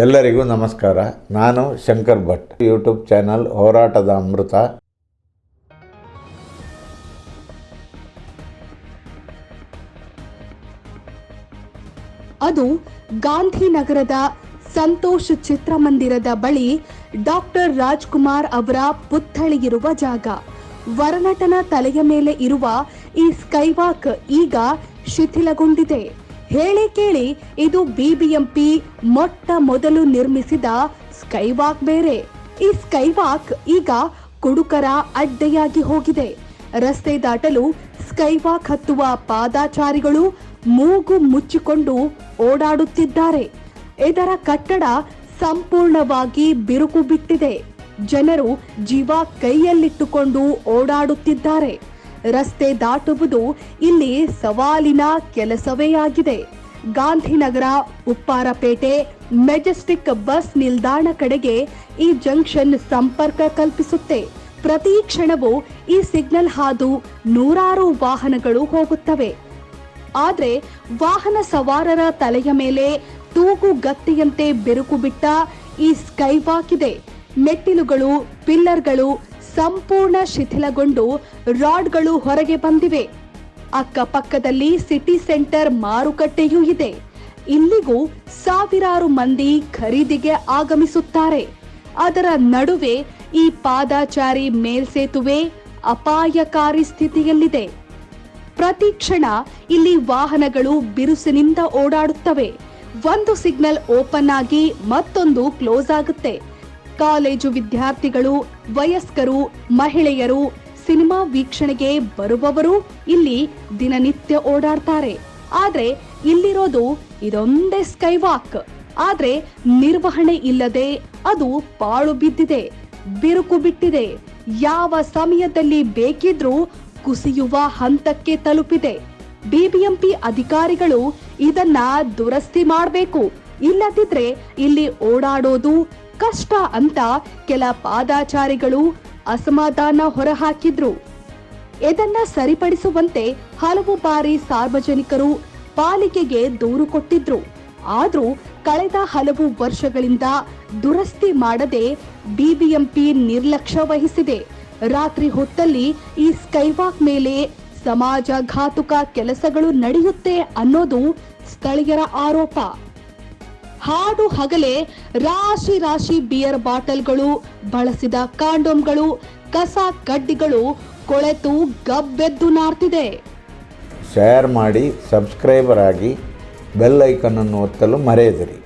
ಎಲ್ಲರಿಗೂ ನಮಸ್ಕಾರ. ನಾನು ಶಂಕರ್ ಭಟ್. ಯೂಟ್ಯೂಬ್ ಚಾನಲ್ ಹೋರಾಟದ ಅಮೃತ. ಅದು ಗಾಂಧಿನಗರದ ಸಂತೋಷ್ ಚಿತ್ರಮಂದಿರದ ಬಳಿ ಡಾಕ್ಟರ್ ರಾಜ್ಕುಮಾರ್ ಅವರ ಪುತ್ಥಳಿಗಿರುವ ಜಾಗ. ವರನಟನ ತಲೆಯ ಮೇಲೆ ಇರುವ ಈ ಸ್ಕೈವಾಕ್ ಈಗ ಶಿಥಿಲಗೊಂಡಿದೆ. ಹೇಳಿ ಕೇಳಿ, ಇದು ಬಿಬಿಎಂಪಿ ಮೊಟ್ಟ ಮೊದಲು ನಿರ್ಮಿಸಿದ ಸ್ಕೈವಾಕ್ ಬೇರೆ. ಈ ಸ್ಕೈವಾಕ್ ಈಗ ಕುಡುಕರ ಅಡ್ಡೆಯಾಗಿ ಹೋಗಿದೆ. ರಸ್ತೆ ದಾಟಲು ಸ್ಕೈವಾಕ್ ಹತ್ತುವ ಪಾದಾಚಾರಿಗಳು ಮೂಗು ಮುಚ್ಚಿಕೊಂಡು ಓಡಾಡುತ್ತಿದ್ದಾರೆ. ಇದರ ಕಟ್ಟಡ ಸಂಪೂರ್ಣವಾಗಿ ಬಿರುಕು ಬಿಟ್ಟಿದೆ. ಜನರು ಜೀವ ಕೈಯಲ್ಲಿಟ್ಟುಕೊಂಡು ಓಡಾಡುತ್ತಿದ್ದಾರೆ. ರಸ್ತೆ ದಾಟುವುದು ಇಲ್ಲಿ ಸವಾಲಿನ ಕೆಲಸವೇ ಆಗಿದೆ. ಗಾಂಧಿನಗರ, ಉಪ್ಪಾರಪೇಟೆ, ಮೆಜೆಸ್ಟಿಕ್ ಬಸ್ ನಿಲ್ದಾಣ ಕಡೆಗೆ ಈ ಜಂಕ್ಷನ್ ಸಂಪರ್ಕ ಕಲ್ಪಿಸುತ್ತೆ. ಪ್ರತಿ ಕ್ಷಣವೂ ಈ ಸಿಗ್ನಲ್ ಹಾದು ನೂರಾರು ವಾಹನಗಳು ಹೋಗುತ್ತವೆ. ಆದರೆ ವಾಹನ ಸವಾರರ ತಲೆಯ ಮೇಲೆ ತೂಗು ಗತ್ತಿಯಂತೆ ಬಿರುಕು ಬಿಟ್ಟ ಈ ಸ್ಕೈವಾಕ್ ಇದೆ. ಮೆಟ್ಟಿಲುಗಳು, ಪಿಲ್ಲರ್ಗಳು ಸಂಪೂರ್ಣ ಶಿಥಿಲಗೊಂಡು ರಾಡ್ಗಳು ಹೊರಗೆ ಬಂದಿವೆ. ಅಕ್ಕಪಕ್ಕದಲ್ಲಿ ಸಿಟಿ ಸೆಂಟರ್ ಮಾರುಕಟ್ಟೆಯೂ ಇದೆ. ಇಲ್ಲಿಗೂ ಸಾವಿರಾರು ಮಂದಿ ಖರೀದಿಗೆ ಆಗಮಿಸುತ್ತಾರೆ. ಅದರ ನಡುವೆ ಈ ಪಾದಾಚಾರಿ ಮೇಲ್ಸೇತುವೆ ಅಪಾಯಕಾರಿ ಸ್ಥಿತಿಯಲ್ಲಿದೆ. ಪ್ರತಿ ಕ್ಷಣ ಇಲ್ಲಿ ವಾಹನಗಳು ಬಿರುಸಿನಿಂದ ಓಡಾಡುತ್ತವೆ. ಒಂದು ಸಿಗ್ನಲ್ ಓಪನ್ ಆಗಿ ಮತ್ತೊಂದು ಕ್ಲೋಸ್ ಆಗುತ್ತೆ. ಕಾಲೇಜು ವಿದ್ಯಾರ್ಥಿಗಳು, ವಯಸ್ಕರು, ಮಹಿಳೆಯರು, ಸಿನಿಮಾ ವೀಕ್ಷಣೆಗೆ ಬರುವವರು ಇಲ್ಲಿ ದಿನನಿತ್ಯ ಓಡಾಡ್ತಾರೆ. ಆದ್ರೆ ಇಲ್ಲಿರೋದು ಇದೊಂದೇ ಸ್ಕೈವಾಕ್. ಆದ್ರೆ ನಿರ್ವಹಣೆ ಇಲ್ಲದೆ ಅದು ಪಾಳು ಬಿದ್ದಿದೆ, ಬಿರುಕು ಬಿಟ್ಟಿದೆ. ಯಾವ ಸಮಯದಲ್ಲಿ ಬೇಕಿದ್ರೂ ಕುಸಿಯುವ ಹಂತಕ್ಕೆ ತಲುಪಿದೆ. ಬಿಬಿಎಂಪಿ ಅಧಿಕಾರಿಗಳು ಇದನ್ನ ದುರಸ್ತಿ ಮಾಡಬೇಕು. ಇಲ್ಲದಿದ್ರೆ ಇಲ್ಲಿ ಓಡಾಡೋದು ಕಷ್ಟ ಅಂತ ಕೆಲ ಪಾದಾಚಾರಿಗಳು ಅಸಮಾಧಾನ ಹೊರಹಾಕಿದ್ರು. ಇದನ್ನ ಸರಿಪಡಿಸುವಂತೆ ಹಲವು ಬಾರಿ ಸಾರ್ವಜನಿಕರು ಪಾಲಿಕೆಗೆ ದೂರು ಕೊಟ್ಟಿದ್ರು. ಆದ್ರೂ ಕಳೆದ ಹಲವು ವರ್ಷಗಳಿಂದ ದುರಸ್ತಿ ಮಾಡದೆ ಬಿಬಿಎಂಪಿ ನಿರ್ಲಕ್ಷ್ಯ ವಹಿಸಿದೆ. ರಾತ್ರಿ ಹೊತ್ತಲ್ಲಿ ಈ ಸ್ಕೈವಾಕ್ ಮೇಲೆ ಸಮಾಜಘಾತುಕ ಕೆಲಸಗಳು ನಡೆಯುತ್ತೆ ಅನ್ನೋದು ಸ್ಥಳೀಯರ ಆರೋಪ. ಹಾಡು ಹಗಲೇ ರಾಶಿ ರಾಶಿ ಬಿಯರ್ ಬಾಟಲ್ಗಳು, ಬಳಸಿದ ಕಾಂಡೋಮ್ಗಳು, ಕಸ ಕಡ್ಡಿಗಳು ಕೊಳೆತು ಗಬ್ಬೆದ್ದು ನಾರ್ತಿದೆ. ಶೇರ್ ಮಾಡಿ ಸಬ್ಸ್ಕ್ರೈಬರ್ ಆಗಿ ಬೆಲ್ ಐಕನನ್ನು ಒತ್ತಲು ಮರೆಯದಿರಿ.